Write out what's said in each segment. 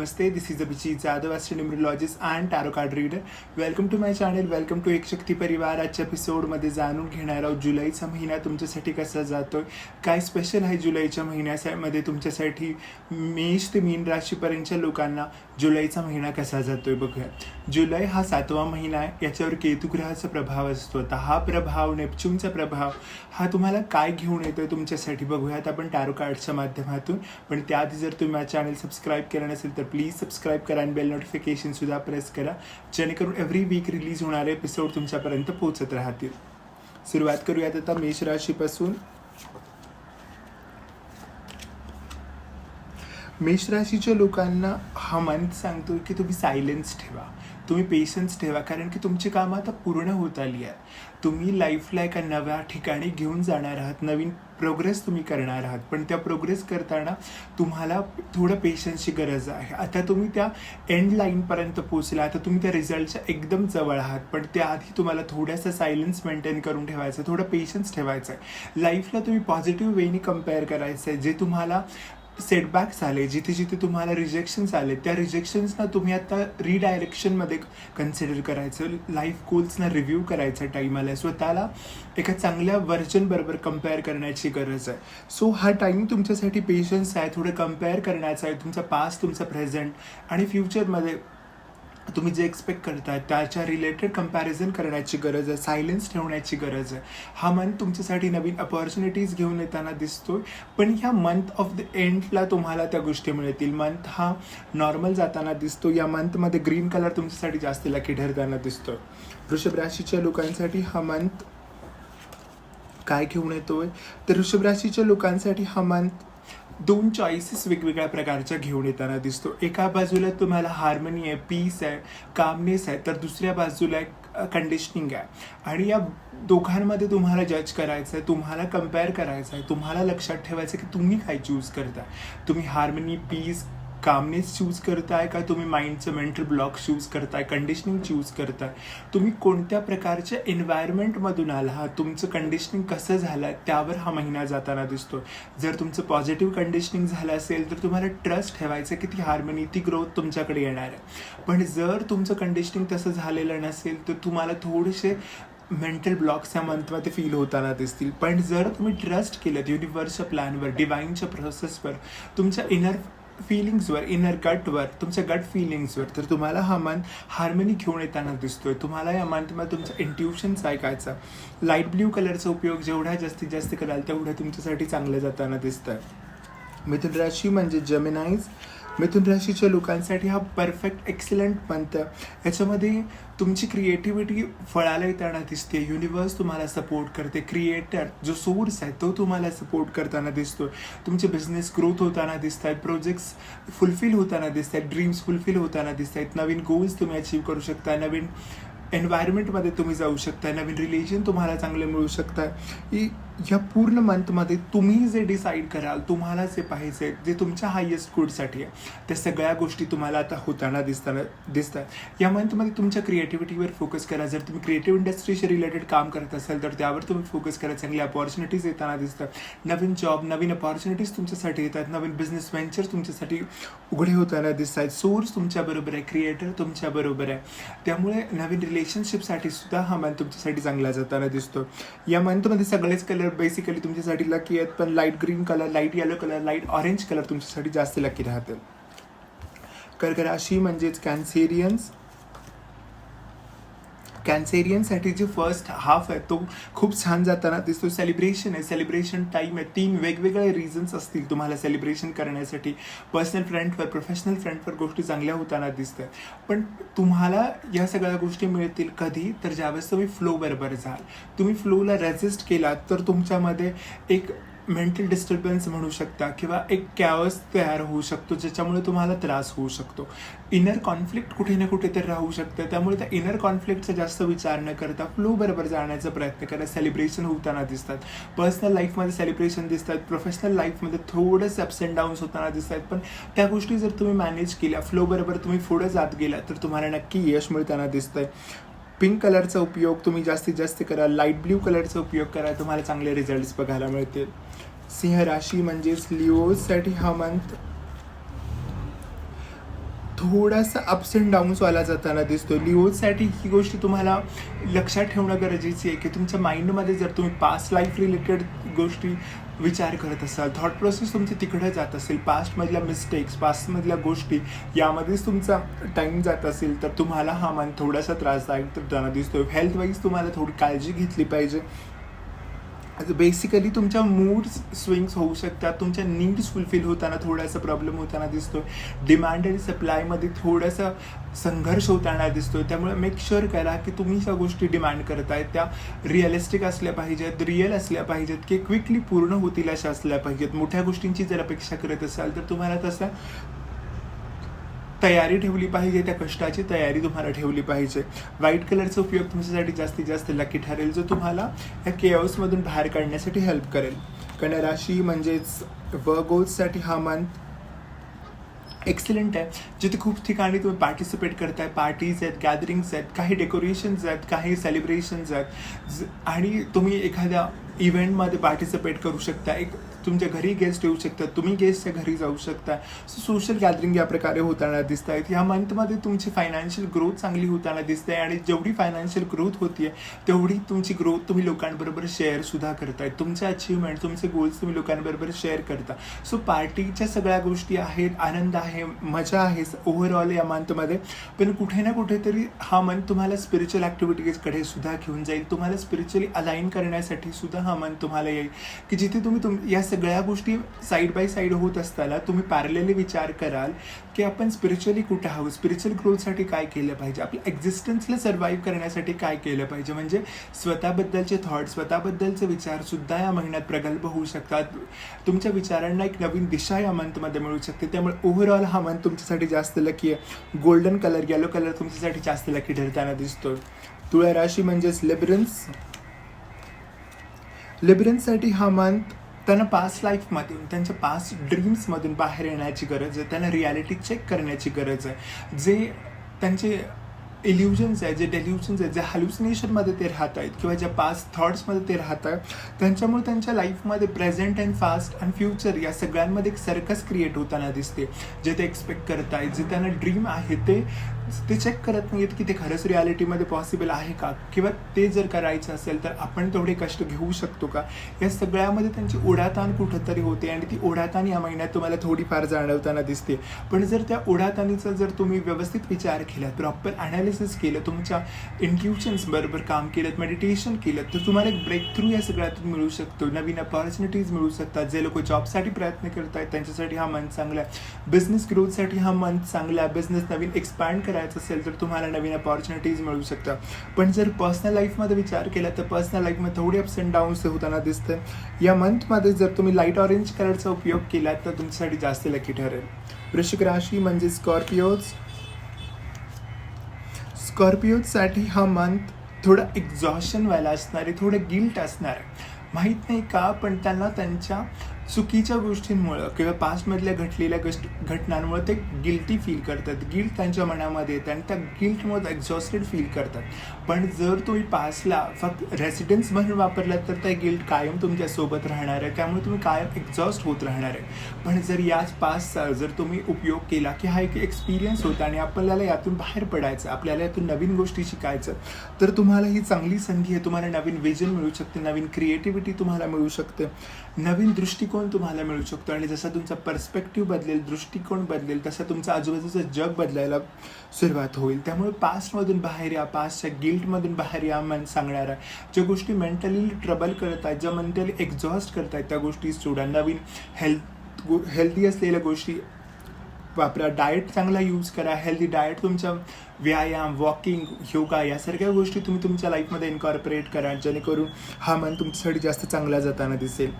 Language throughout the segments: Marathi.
Namaste, this is Abhijit Jadhav, Astro Numerologist and Tarot Card Reader. Welcome to my channel, welcome to एक शक्ती परिवार आजच्या एपिसोडमध्ये जाणून घेणार आहोत जुलैचा महिना तुमच्यासाठी कसा जातोय काय स्पेशल आहे जुलैच्या महिन्यामध्ये तुमच्यासाठी मेष ते मीन राशीपर्यंतच्या लोकांना जुलैचा महिना कसा जातोय बघूया. जुलै हा सातवा महिना आहे याच्यावर केतुग्रहाचा प्रभाव असतो. आता हा प्रभाव नेपच्यूनचा प्रभाव हा तुम्हाला काय घेऊन येतोय तुमच्यासाठी बघूयात आपण टॅरो कार्डच्या माध्यमातून पण त्याआधी जर तुम्ही माझं चॅनल सबस्क्राईब केलं नसेल तर प्लीज सबस्क्राईब करा आणि बेल नोटिफिकेशन सुद्धा प्रेस करा जेणेकरून एव्हरी वीक रिलीज होणारे एपिसोड तुमच्यापर्यंत पोहोचत राहतील. सुरुवात करूयात आता मेष राशीपासून. मेष राशीच्या लोकांना हा मंथ सांगतो की तुम्ही सायलेन्स ठेवा. तुम्ही पेशन्स ठेवा. कारण की तुमची कामं आता पूर्ण होत आली आहेत. तुम्ही लाईफला एका नव्या ठिकाणी घेऊन जाणार आहात. नवीन प्रोग्रेस तुम्ही करणार आहात. पण त्या प्रोग्रेस करताना तुम्हाला थोडं पेशन्सची गरज आहे. आता तुम्ही त्या एंड लाईनपर्यंत पोचला आता तुम्ही त्या रिझल्टच्या एकदम जवळ आहात. पण त्याआधी तुम्हाला थोडासा सायलेन्स मेंटेन करून ठेवायचं थोडं पेशन्स ठेवायचं आहे. लाईफला तुम्ही पॉझिटिव्ह वेनी कंपेअर करायचं आहे. जे तुम्हाला सेटबॅक्स आले जिथे जिथे तुम्हाला रिजेक्शन्स आले त्या रिजेक्शन्सना तुम्ही आता रिडायरेक्शनमध्ये कन्सिडर करायचं लाईफ गोल्सना रिव्ह्यू करायचा टाईम आला स्वतःला एका चांगल्या व्हर्जनबरोबर कंपेअर करण्याची गरज आहे. सो हा टाईम तुमच्यासाठी पेशन्स आहे थोडं कंपेअर करण्याचा आहे तुमचा पास्ट तुमचा प्रेझेंट आणि फ्युचरमध्ये तुम्ही जे एक्सपेक्ट करताय त्याच्या रिलेटेड कंपॅरिझन करण्याची गरज आहे सायलेन्स ठेवण्याची गरज आहे. हा मंथ तुमच्यासाठी नवीन अपॉर्च्युनिटीज घेऊन येताना दिसतोय पण ह्या मंथ ऑफ द एंडला तुम्हाला त्या गोष्टी मिळतील. मंथ हा नॉर्मल जाताना दिसतो या मंथमध्ये ग्रीन कलर तुमच्यासाठी जास्त लकी ठरताना दिसतो वृषभ राशीच्या लोकांसाठी हा मंथ काय घेऊन येतोय? तर वृषभ राशीच्या लोकांसाठी हा मंथ दोन चॉईसेस वेगवेगळ्या प्रकारच्या घेऊन येताना दिसतो. एका बाजूला तुम्हाला हार्मनी आहे पीस आहे कामनेस आहे तर दुसऱ्या बाजूला एक कंडिशनिंग आहे. आणि या दोघांमध्ये तुम्हाला जज करायचं आहे तुम्हाला कंपेअर करायचं आहे तुम्हाला लक्षात ठेवायचं की तुम्ही काय चूज करता. तुम्ही हार्मनी पीस कामनेस चूज करताय का? तुम्ही माइंडचं मेंटल ब्लॉक चूज करताय कंडिशनिंग चूज करताय. तुम्ही कोणत्या प्रकारच्या एन्व्हायरमेंटमधून आला तुमचं कंडिशनिंग कसं झालं आहे त्यावर हा महिना जाताना दिसतो जर तुमचं पॉझिटिव्ह कंडिशनिंग झालं असेल तर तुम्हाला ट्रस्ट ठेवायचं की ती हार्मनी ती ग्रोथ तुमच्याकडे येणार आहे. पण जर तुमचं कंडिशनिंग तसं झालेलं नसेल तर तुम्हाला थोडेसे मेंटल ब्लॉक्स या मंथमध्ये फील होताना दिसतील. पण जर तुम्ही ट्रस्ट केलं युनिव्हर्सच्या प्लॅनवर डिवाईनच्या प्रोसेसवर तुमच्या इनर फिलिंग्सवर इनर गटवर तुमच्या गट फिलिंग्सवर तर तुम्हाला हा मन हार्मनी घेऊन येताना दिसतोय. तुम्हाला या मंथमध्ये तुमचं इंट्युशन्स ऐकायचं. लाइट ब्ल्यू कलरचा उपयोग जेवढा जास्तीत जास्त कराल तेवढं तुमच्यासाठी चांगलं जाताना दिसतं मिथुन राशी म्हणजे जमिनाईज मिथुन राशीच्या लोकांसाठी हा परफेक्ट एक्सलंट मंथ याच्यामध्ये तुमची क्रिएटिव्हिटी फळाला येताना दिसते. युनिवर्स तुम्हाला सपोर्ट करते. क्रिएटर जो सोर्स आहे तो तुम्हाला सपोर्ट करताना दिसतो तुमचे बिझनेस ग्रोथ होताना दिसत आहेत प्रोजेक्ट्स फुलफिल होताना दिसत आहेत ड्रीम्स फुलफिल होताना दिसत आहेत नवीन गोल्स तुम्ही अचीव करू शकता. नवीन एन्व्हायरमेंटमध्ये तुम्ही जाऊ शकता. नवीन रिलेशन तुम्हाला चांगले मिळू शकतात ह्या पूर्ण मंथमध्ये तुम्ही जे डिसाईड कराल तुम्हाला जे पाहिजे जे तुमच्या हायेस्ट गुडसाठी आहे त्या सगळ्या गोष्टी तुम्हाला आता होताना दिसताना दिसतात या मंथमध्ये तुमच्या क्रिएटिव्हिटीवर फोकस करा. जर तुम्ही क्रिएटिव्ह इंडस्ट्रीशी रिलेटेड काम करत असाल तर त्यावर तुम्ही फोकस करा. चांगल्या अपॉर्च्युनिटीज येताना दिसतात. नवीन जॉब नवीन अपॉर्च्युनिटीज तुमच्यासाठी येतात. नवीन बिझनेस व्हेंचर तुमच्यासाठी उघडे होताना दिसत आहेत सोर्स तुमच्याबरोबर आहे. क्रिएटर तुमच्याबरोबर आहे. त्यामुळे नवीन रिलेशनशिपसाठी सुद्धा हा मंथ तुमच्यासाठी चांगला जाताना दिसतो. या मंथमध्ये सगळेच कलर बेसिकली तुमच्यासाठी लकी आहेत पण light green colour light yellow colour light orange colour तुमच्यासाठी जास्त लकी राहतील. कर्कराशी म्हणजेच कॅन्सेरियन्स कॅन्सेरियनसाठी जे फर्स्ट हाफ आहे तो खूप छान जाताना दिसतो सेलिब्रेशन आहे. सेलिब्रेशन टाईम आहे. तीन वेगवेगळे रिझन्स असतील तुम्हाला सेलिब्रेशन करण्यासाठी. पर्सनल फ्रंटवर प्रोफेशनल फ्रंटवर गोष्टी चांगल्या होताना दिसत आहेत पण तुम्हाला या सगळ्या गोष्टी मिळतील कधी? तर ज्यावेळेस तुम्ही फ्लो बरोबर जाल. तुम्ही फ्लोला रेजिस्ट केलात तर तुमच्यामध्ये एक मेंटल डिस्टर्बन्स म्हणू शकता किंवा एक कॅवस तयार होऊ शकतो ज्याच्यामुळे तुम्हाला त्रास होऊ शकतो. इनर कॉन्फ्लिक्ट कुठे ना कुठे तर राहू शकतं. त्यामुळे त्या इनर कॉन्फ्लिक्टचा जास्त विचार न करता फ्लो बरोबर जाण्याचा प्रयत्न करा. सेलिब्रेशन होताना दिसतात. पर्सनल लाईफमध्ये सेलिब्रेशन दिसतात. प्रोफेशनल लाईफमध्ये थोडंसं अप्स अँड डाऊन्स होताना दिसतात. पण त्या गोष्टी जर तुम्ही मॅनेज केल्या फ्लो बरोबर तुम्ही पुढे जात गेला तर तुम्हाला नक्की यश मिळताना दिसतंय. पिंक कलरचा उपयोग तुम्ही जास्तीत जास्त करा लाइट ब्ल्यू कलरचा उपयोग करा तुम्हाला चांगले रिझल्ट्स बघायला मिळतील. सिंह राशी म्हणजेच लिओसाठी हा मंथ थोडासा अप्स अँड डाऊन्सवाला जाताना दिसतो. लिओसाठी ही गोष्ट तुम्हाला लक्षात ठेवणं गरजेची आहे की तुमच्या माइंडमध्ये जर तुम्ही पास्ट लाईफ रिलेटेड गोष्टी विचार करत असाल थॉट प्रोसेस तुमची तिकडे जात असेल पास्टमधल्या मिस्टेक्स पास्टमधल्या गोष्टी यामध्येच तुमचा टाईम जात असेल तर तुम्हाला हा मन थोडासा त्रासदायक जाणं दिसतोय. हेल्थ वाईज तुम्हाला थोडी काळजी घेतली पाहिजे. बेसिकली तुमच्या मूड स्विंग्स होऊ शकतात. तुमच्या नीड्स फुलफिल होताना थोडासा प्रॉब्लेम होताना दिसतोय. डिमांड आणि सप्लायमध्ये थोडासा संघर्ष होताना दिसतोय. त्यामुळे मेक शुअर करा की तुम्ही ज्या गोष्टी डिमांड करताय त्या रिअलिस्टिक असल्या पाहिजेत रिअल असल्या पाहिजेत की क्विकली पूर्ण होतील अशा असल्या पाहिजेत. मोठ्या गोष्टींची जर अपेक्षा करत असाल तर तुम्हाला तसा तयारी ठेवली पाहिजे त्या कष्टाची तयारी तुम्हाला ठेवली पाहिजे. व्हाईट कलरचा उपयोग तुमच्यासाठी जास्तीत जास्त लकी ठरेल जो तुम्हाला या केअर्समधून बाहेर काढण्यासाठी हेल्प करेल. कन्या राशी म्हणजेच वर्गोजसाठी हा मंथ एक्सलंट आहे. जिथे खूप ठिकाणी तुम्ही पार्टिसिपेट करताय पार्टीज आहेत गॅदरिंग्स आहेत काही डेकोरेशन्स आहेत काही सेलिब्रेशन्स आहेत. आणि तुम्ही एखाद्या इव्हेंटमध्ये पार्टिसिपेट करू शकता. एक तुमच्या घरी गेस्ट येऊ शकतात. तुम्ही गेस्टच्या घरी जाऊ शकता. सो सोशल गॅदरिंग या प्रकारे होताना दिसत आहेत ह्या मंथमध्ये तुमची फायनान्शियल ग्रोथ चांगली होताना दिसते आणि जेवढी फायनान्शियल ग्रोथ होतीये तेवढी तुमची ग्रोथ तुम्ही लोकांबरोबर शेअर सुद्धा करताय तुमचे अचीवमेंट तुमचे गोल्स तुम्ही लोकांबरोबर शेअर करता. सो पार्टीच्या सगळ्या गोष्टी आहेत आनंद आहे मजा आहे ओव्हरऑल या मंथमध्ये पण कुठे ना कुठेतरी हा मंथ तुम्हाला स्पिरिच्युअल ॲक्टिव्हिटीजकडे सुद्धा घेऊन जाईल. तुम्हाला स्पिरिच्युअली अलाईन करण्यासाठी सुद्धा हा मंथ तुम्हाला येईल. की जिथे तुम्ही तुम या सगळ्या गोष्टी साईड बाय साईड होत असताना तुम्ही पॅरलेली विचार कराल की आपण स्पिरिच्युअली कुठे आहोत? स्पिरिच्युअल ग्रोथसाठी काय केलं पाहिजे? आपल्या एक्झिस्टन्सला सर्व्हाइव्ह करण्यासाठी काय केलं पाहिजे? म्हणजे स्वतःबद्दलचे थॉट स्वतःबद्दलचे विचारसुद्धा या महिन्यात प्रगल्भ होऊ शकतात. तुमच्या विचारांना एक नवीन दिशा या मंथमध्ये मिळू शकते. त्यामुळे ओव्हरऑल हा मंथ तुमच्यासाठी जास्त लकी आहे. गोल्डन कलर येलो कलर तुमच्यासाठी जास्त लकी ठरताना दिसतो तुळा राशी म्हणजेच लिबरन्स लिबरन्ससाठी हा मंथ त्यांना पास्ट लाईफमधून त्यांच्या पास्ट ड्रीम्समधून बाहेर येण्याची गरज आहे त्यांना रियालिटी चेक करण्याची गरज आहे. जे त्यांचे इल्युजन्स आहे जे डेल्युजन्स आहेत जे हॅल्युसिनेशनमध्ये ते राहत आहेत किंवा ज्या पास्ट थॉट्समध्ये ते राहत आहेत त्यांच्यामुळे त्यांच्या लाईफमध्ये present and past and future या सगळ्यांमध्ये एक सर्कस क्रिएट होताना दिसते. जे ते एक्सपेक्ट करत आहेत जे त्यांना ड्रीम आहे ते ते चेक करत नाहीत की ते खरंच रियालिटीमध्ये पॉसिबल आहे का? किंवा ते जर करायचं असेल तर आपण तेवढे कष्ट घेऊ शकतो का? या सगळ्यामध्ये त्यांची ओढाताण कुठंतरी होते आणि ती ओढाताण या महिन्यात तुम्हाला थोडीफार जाणवताना दिसते. पण जर त्या ओढाताणीचा जर तुम्ही व्यवस्थित विचार केला प्रॉपर अनालिसिस केलं तुमच्या इंट्युशन्स बरोबर काम केलं मेडिटेशन केलं तर तुम्हाला एक ब्रेक थ्रू या सगळ्यातून मिळू शकतो. नवीन अपॉर्च्युनिटीज मिळू शकतात. जे लोक जॉबसाठी प्रयत्न करत आहेत त्यांच्यासाठी हा मंथ चांगला आहे. बिझनेस ग्रोथसाठी हा मंथ चांगला आहे. बिझनेस नवीन एक्सपॅन्ड करायचं असेल तर तुम्हाला नवीन अपॉर्च्युनिटीज मिळू शकतात. पण जर पर्सनल लाईफमध्ये विचार केला तर पर्सनल लाईफमध्ये थोडी अप्स अँड डाऊन्स होताना दिसतं या मंथमध्ये जर तुम्ही लाइट ऑरेंज कलरचा उपयोग केला तर तुमच्यासाठी जास्त लकी ठरेल. वृश्चिक राशी म्हणजे स्कॉर्पिओज स्कॉर्पिओजसाठी हा मंथ थोडं एक्झॉशन व्हायला असणार आहे थोडं गिल्ट असणार आहे. माहीत नाही का पण त्यांना त्यांच्या चुकीच्या गोष्टींमुळं किंवा पास्टमधल्या घडलेल्या गोष्ट घटनांमुळे ते गिल्टी फील करतात. गिल्ट त्यांच्या मनामध्ये येतं आणि त्या गिल्टमुळे एक्झॉस्टेड फील करतात. पण जर तुम्ही पासला फक्त रेसिडेन्स म्हणून वापरला तर त्या गिल्ट कायम तुमच्यासोबत राहणार आहे. त्यामुळे तुम्ही कायम एक्झॉस्ट होत राहणार आहे. पण जर याच पासचा जर तुम्ही उपयोग केला की हा एक एक्सपिरियन्स होता आणि आपल्याला यातून बाहेर पडायचं आपल्याला यातून नवीन गोष्टी शिकायचं तर तुम्हाला ही चांगली संधी आहे. तुम्हाला नवीन विजन मिळू शकते नवीन क्रिएटिव्हिटी तुम्हाला मिळू शकते. नवीन दृष्टिकोन तुम्हाला मिळू शकतो. आणि जसा तुमचा पर्स्पेक्टिव्ह बदलेल दृष्टिकोन बदलेल तसं तुमचा आजूबाजूचं जग बदलायला सुरुवात होईल. त्यामुळे पास्टमधून बाहेर या पास्टच्या गिल्टमधून बाहेर या मन सांगणार आहे ज्या गोष्टी मेंटली ट्रबल करत आहेत ज्या मेंटली एक्झॉस्ट करत आहेत त्या गोष्टी सोडा. नवीन हेल्थ हेल्दी असलेल्या गोष्टी वापरा. डाएट चांगला यूज करा. हेल्दी डाएट तुमच्या व्यायाम वॉकिंग योगा या सगळ्या गोष्टी तुम्ही तुमच्या लाईफमध्ये इन्कॉर्पोरेट करा. जेणेकरून हा मन तुमच्यासाठी जास्त चांगला जाताना दिसेल.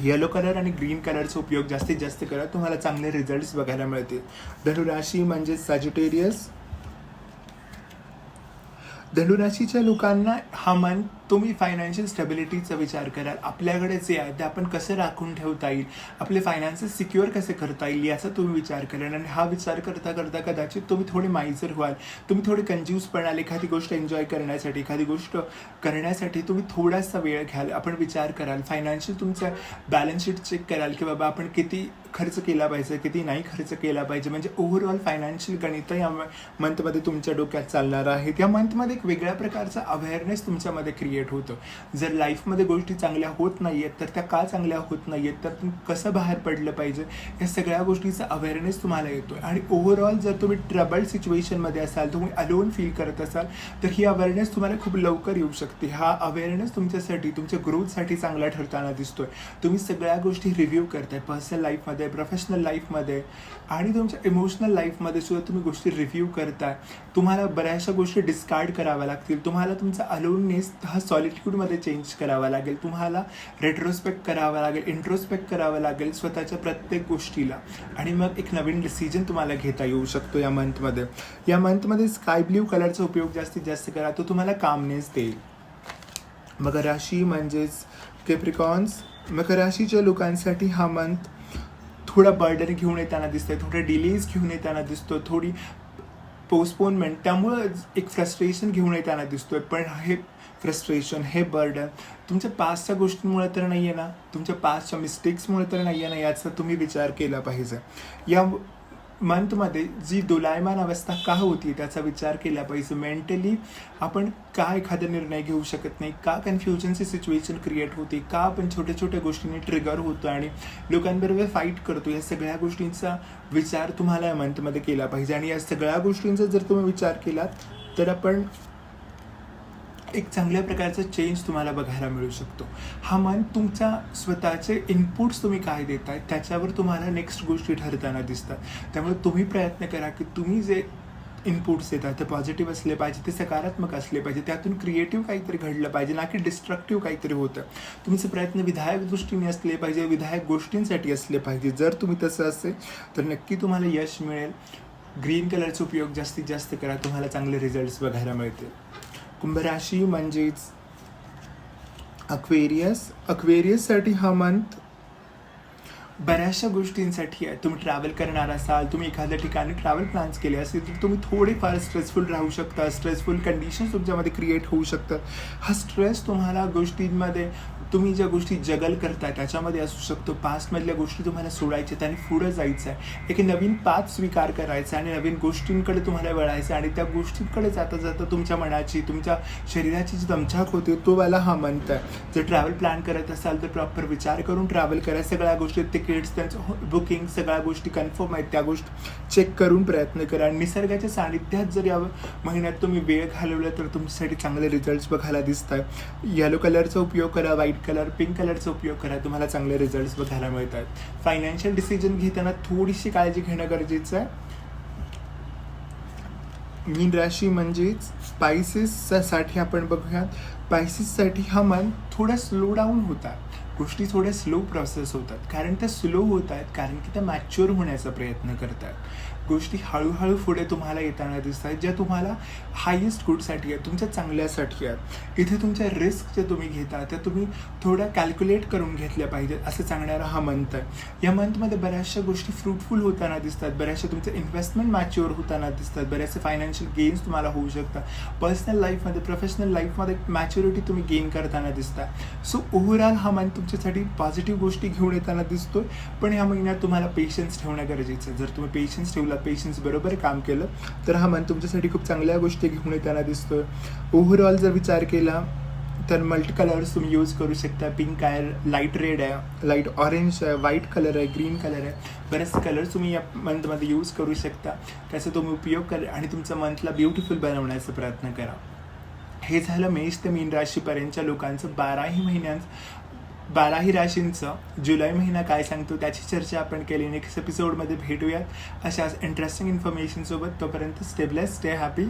येलो कलर आणि ग्रीन कलरचा उपयोग जास्तीत जास्त करा. तुम्हाला चांगले रिझल्ट्स बघायला मिळतील. धनुराशी म्हणजे सॅजिटेरियस धनुराशीच्या लोकांना हा मन तुम्ही फायनान्शियल स्टेबिलिटीचा विचार कराल आपल्याकडे जे आहे ते आपण कसं राखून ठेवता येईल आपले फायनान्सेस सिक्युअर कसे करता येईल याचा तुम्ही विचार कराल. आणि हा विचार करता करता कदाचित तुम्ही थोडे माईजर व्हाल. तुम्ही थोडे कंज्यूस पणाल एखादी गोष्ट एन्जॉय करण्यासाठी एखादी गोष्ट करण्यासाठी तुम्ही थोडासा वेळ घ्याल. आपण विचार कराल फायनान्शियल तुमचं बॅलन्स शीट चेक कराल की बाबा आपण किती खर्च केला पाहिजे किती नाही खर्च केला पाहिजे. म्हणजे ओव्हरऑल फायनान्शियल गणित या मंथमध्ये तुमच्या डोक्यात चालणार आहे. त्या मंथमध्ये एक वेगळ्या प्रकारचा अवेअरनेस तुमच्यामध्ये क्रिएट होतो. जर लाईफमध्ये गोष्टी चांगल्या होत नाही आहेत तर त्या का चांगल्या होत नाही आहेत तर तुम्ही कसं बाहेर पडलं पाहिजे? या सगळ्या गोष्टीचा अवेअरनेस तुम्हाला येतो आणि ओव्हरऑल जर तुम्ही ट्रबल सिच्युएशनमध्ये असाल तुम्ही अलोन फील करत असाल तर ही अवेअरनेस तुम्हाला खूप लवकर येऊ शकते. हा अवेअरनेस तुमच्यासाठी तुमच्या ग्रोथसाठी चांगला ठरताना दिसतोय. तुम्ही सगळ्या गोष्टी रिव्ह्यू करताय. पर्सनल लाईफमध्ये प्रोफेशनल लाईफमध्ये आणि तुमच्या इमोशनल लाईफमध्ये सुद्धा तुम्ही गोष्टी रिव्ह्यू करताय. तुम्हाला बऱ्याचशा गोष्टी डिस्कार्ड कराव्या लागतील. तुम्हाला तुमचा अलोननेस हा सॉलिट्यूडमध्ये चेंज करावा लागेल. तुम्हाला रेट्रोस्पेक्ट करावा लागेल इंट्रोस्पेक्ट करावं लागेल स्वतःच्या प्रत्येक गोष्टीला. आणि मग एक नवीन डिसिजन तुम्हाला घेता येऊ शकतो या मंथमध्ये या मंथमध्ये स्काय ब्ल्यू कलरचा उपयोग जास्तीत जास्त करा. तो तुम्हाला कामनेस देईल. मग राशी म्हणजेच केप्रिकॉन्स मकर राशीच्या लोकांसाठी हा मंथ थोडा बर्डन घेऊन येताना दिसतंय थोडे डिलेज घेऊन येताना दिसतो थोडी पोस्टपोनमेंट त्यामुळं एक फ्रस्ट्रेशन घेऊन येताना दिसतोय. पण हे फ्रस्ट्रेशन हे बर्डन तुमच्या पास्टच्या गोष्टींमुळे तर नाही आहे ना? तुमच्या पास्टच्या मिस्टेक्समुळे तर नाही आहे ना? याचा तुम्ही विचार केला पाहिजे. या मंथमध्ये जी दोलायमान अवस्था का होती त्याचा विचार केला पाहिजे. मेंटली आपण का एखादा निर्णय घेऊ शकत नाही? का कन्फ्युजनची सिच्युएशन क्रिएट होते? का आपण छोट्या छोट्या गोष्टींनी ट्रिगर होतो आणि लोकांबरोबर फाईट करतो? या सगळ्या गोष्टींचा विचार तुम्हाला या मंथमध्ये केला पाहिजे. आणि या सगळ्या गोष्टींचा जर तुम्ही विचार केलात तर आपण एक चांगल्या प्रकारचा चेंज तुम्हाला बघायला मिळू शकतो. हा मन तुमच्या स्वतःचे इनपुट्स तुम्ही काय देताय त्याच्यावर तुम्हाला नेक्स्ट गोष्टी ठरताना दिसतात. त्यामुळे तुम्ही प्रयत्न करा की तुम्ही जे इनपुट्स येतात ते पॉझिटिव्ह असले पाहिजे ते सकारात्मक असले पाहिजे त्यातून क्रिएटिव्ह काहीतरी घडलं पाहिजे ना की डिस्ट्रक्टिव्ह काहीतरी होतं. तुमचे प्रयत्न विधायक दृष्टीने असले पाहिजे विधायक गोष्टींसाठी असले पाहिजे. जर तुम्ही तसं असेल तर नक्की तुम्हाला यश मिळेल. ग्रीन कलरचा उपयोग जास्तीत जास्त करा तुम्हाला चांगले रिझल्ट्स बघायला मिळतील. कुंभराशी म्हणजेच अक्वेरियस अक्वेरियससाठी हा मंथ बऱ्याचशा गोष्टींसाठी आहे. तुम्ही ट्रॅव्हल करणार असाल तुम्ही एखाद्या ठिकाणी ट्रॅव्हल प्लॅन्स केले असतील तर तुम्ही थोडेफार स्ट्रेसफुल राहू शकता. स्ट्रेसफुल कंडिशन्स तुमच्यामध्ये क्रिएट होऊ शकतात हा स्ट्रेस तुम्हाला गोष्टींमध्ये तुम्ही ज्या गोष्टी जगल करताय त्याच्यामध्ये असू शकतो. पास्टमधल्या गोष्टी तुम्हाला सोडायच्या आणि पुढं जायचं आहे. एक नवीन पाथ स्वीकार करायचा आणि नवीन गोष्टींकडे तुम्हाला वळायचं आणि त्या गोष्टींकडे जाता जाता तुमच्या मनाची तुमच्या शरीराची जी दमछाक होते तो वाला हा म्हणत आहे. जर ट्रॅव्हल प्लॅन करत असाल तर प्रॉपर विचार करून ट्रॅव्हल करा. सगळ्या गोष्टी तिकीट्स त्यांचं हो, बुकिंग सगळ्या गोष्टी कन्फर्म आहेत. त्या गोष्टी चेक करून प्रयत्न करा. निसर्गाच्या सानिध्यात जर या महिन्यात तुम्ही वेळ घालवला तर तुमच्यासाठी चांगले रिझल्ट्स बघायला दिसत आहे येलो कलरचा उपयोग करा व्हाईट कलर पिंक कलरचा उपयोग करा. तुम्हाला चांगले रिझल्ट्स बघायला मिळतात. फायनान्शियल डिसिजन घेताना थोडीशी काळजी घेणं गरजेचं आहे. मीन राशी म्हणजेच स्पायसेससाठी आपण बघूयात. स्पायसेससाठी हा मन थोडा स्लो डाऊन होता. गोष्टी थोड्या स्लो प्रोसेस होतात. कारण त्या स्लो होत आहेत. कारण की त्या मॅच्युअर होण्याचा प्रयत्न करतात. गोष्टी हळूहळू पुढे तुम्हाला येताना दिसत आहेत ज्या तुम्हाला हायेस्ट गुडसाठी आहेत तुमच्या चांगल्यासाठी आहेत. इथे तुमच्या रिस्क जे तुम्ही घेता त्या तुम्ही थोड्या कॅल्क्युलेट करून घेतल्या पाहिजेत असं सांगणारा हा मंथ आहे. या मंथमध्ये बऱ्याचशा गोष्टी फ्रुटफुल होताना दिसतात बऱ्याचशा तुमचं इन्व्हेस्टमेंट मॅच्युअर होताना दिसतात बऱ्याचशा फायनान्शियल गेन्स तुम्हाला होऊ शकतात. पर्सनल लाईफमध्ये प्रोफेशनल लाईफमध्ये मॅच्युरिटी तुम्ही गेन करताना दिसता. सो ओव्हरऑल हा मंथ तुमच्यासाठी पॉझिटिव्ह गोष्टी घेऊन येताना दिसतोय पण ह्या महिन्यात तुम्हाला पेशन्स ठेवणं गरजेचं आहे. जर तुम्ही पेशन्स ठेवला पेशन्स बरोबर काम केलं. तर हा मंथ तुमच्यासाठी खूप चांगल्या गोष्टी घेऊन येताना दिसतोय. ओव्हरऑल जर विचार केला तर मल्टी कलर्स तुम्ही यूज करू शकता. पिंक आहे लाइट रेड आहे लाइट ऑरेंज आहे व्हाईट कलर आहे ग्रीन कलर आहे. बरेच कलर्स तुम्ही या मंथमध्ये यूज करू शकता. त्याचा तुम्ही उपयोग करा आणि तुमचा मंथला ब्युटिफुल बनवण्याचा प्रयत्न करा. हे झालं मेष ते मीन राशीपर्यंतच्या लोकांचं बाराही महिन्यांत बाराही राशींचं जुलै महिना काय सांगतो त्याची चर्चा आपण केली. नेक्स्ट एपिसोडमध्ये भेटूयात. अशाच इंटरेस्टिंग इन्फॉर्मेशनसोबत तोपर्यंत स्टेबलेस स्टे हॅपी